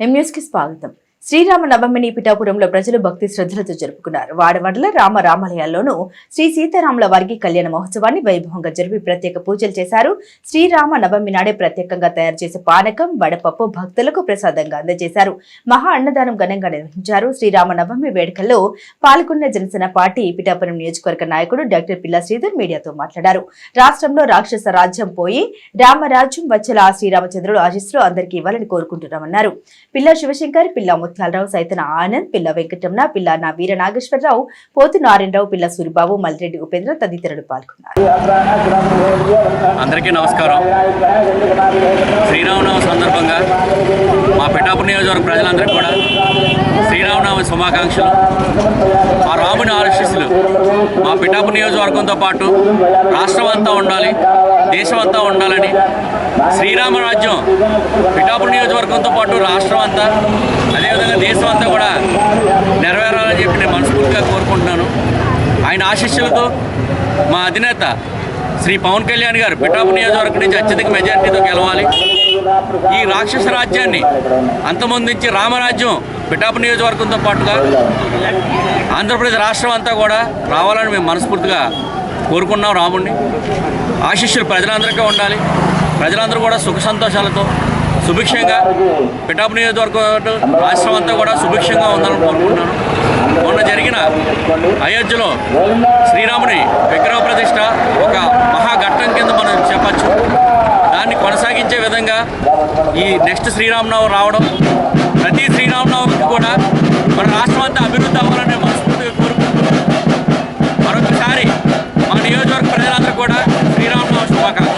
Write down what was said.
ఎంయూస్కి కి స్వాగతం. శ్రీరామ నవమిని పిఠాపురంలో ప్రజలు భక్తి శ్రద్ధలతో జరుపుకున్నారు. వాడవండల రామ రామాలయాల్లోనూ శ్రీ సీతారాముల వారికి కళ్యాణ మహోత్సవాన్ని వైభవంగా జరిపి ప్రత్యేక పూజలు చేశారు. శ్రీరామ నవమి నాడే ప్రత్యేకంగా తయారు చేసే పానకం వడపప్పు భక్తులకు ప్రసాదంగా అందజేశారు. మహా అన్నదానం ఘనంగా నిర్వహించారు. శ్రీరామ నవమి వేడుకల్లో పాల్గొన్న జనసేన పార్టీ పిఠాపురం నియోజకవర్గ నాయకుడు డాక్టర్ పిల్ల శ్రీధర్ మీడియాతో మాట్లాడారు. రాష్ట్రంలో రాక్షస రాజ్యం పోయి రామరాజ్యం వచ్చేలా శ్రీరామచంద్రుడు ఆశిస్సులు అందరికీ ఇవ్వాలని కోరుకుంటున్నామన్నారు. పిల్ల శివశంకర్ పిల్ల ముత్యాలరావు సైతన ఆనంద్ పిల్ల వెంకటరమణ పిల్ల నా వీర నాగేశ్వరరావు పోతు నారాయణరావు పిల్ల సూరిబాబు మల్లిరెడ్డి ఉపేంద్ర తదితరులు పాల్గొన్నారు. అందరికీ నమస్కారం. శ్రీరామనవమి సందర్భంగా మా పిఠాపుర నియోజకవర్గ ప్రజలందరికీ కూడా శ్రీరామనవమి శుభాకాంక్షలు. మా రాముని ఆశీస్సులు మా పిఠాపుర నియోజకవర్గంతో పాటు రాష్ట్రం అంతా ఉండాలి దేశం అంతా ఉండాలని శ్రీరామ రాజ్యం పిఠాపుర నియోజకవర్గంతో పాటు రాష్ట్రం అంతా అదేవిధంగా దేశం అంతా కూడా నెరవేరాలని చెప్పి నేను మనస్ఫూర్తిగా కోరుకుంటున్నాను. ఆయన ఆశీస్సులతో మా అధినేత శ్రీ పవన్ కళ్యాణ్ గారు పిఠాపు నియోజకవర్గం నుంచి అత్యధిక మెజార్టీతో గెలవాలి. ఈ రాక్షస రాజ్యాన్ని అంతమొందించి రామరాజ్యం పిఠాపు నియోజకవర్గంతో పాటుగా ఆంధ్రప్రదేశ్ రాష్ట్రం అంతా కూడా రావాలని మేము మనస్ఫూర్తిగా కోరుకున్నాం రాముడిని ఆశీస్సులు ప్రజలందరికీ ఉండాలి. ప్రజలందరూ కూడా సుఖ సంతోషాలతో సుభిక్షంగా పిఠాపు నియోజకవర్గం రాష్ట్రం అంతా కూడా సుభిక్షంగా ఉండాలని కోరుకుంటున్నాను. మొన్న జరిగిన అయోధ్యలో శ్రీరాముని విగ్రహ ప్రతిష్ట ఒక మహాఘట్టం కింద మనం చెప్పచ్చు. దాన్ని కొనసాగించే విధంగా ఈ నెక్స్ట్ శ్రీరామనవమి రావడం ప్రతి శ్రీరామనవమికి కూడా మన రాష్ట్రం అంతా అభివృద్ధి అవ్వాలని మనస్ఫూర్తిగా కోరుకుంటున్నాను. మరొకసారి మా నియోజకవర్గ ప్రజలందరూ కూడా శ్రీరామనవమి శుభాకాంక్షలు.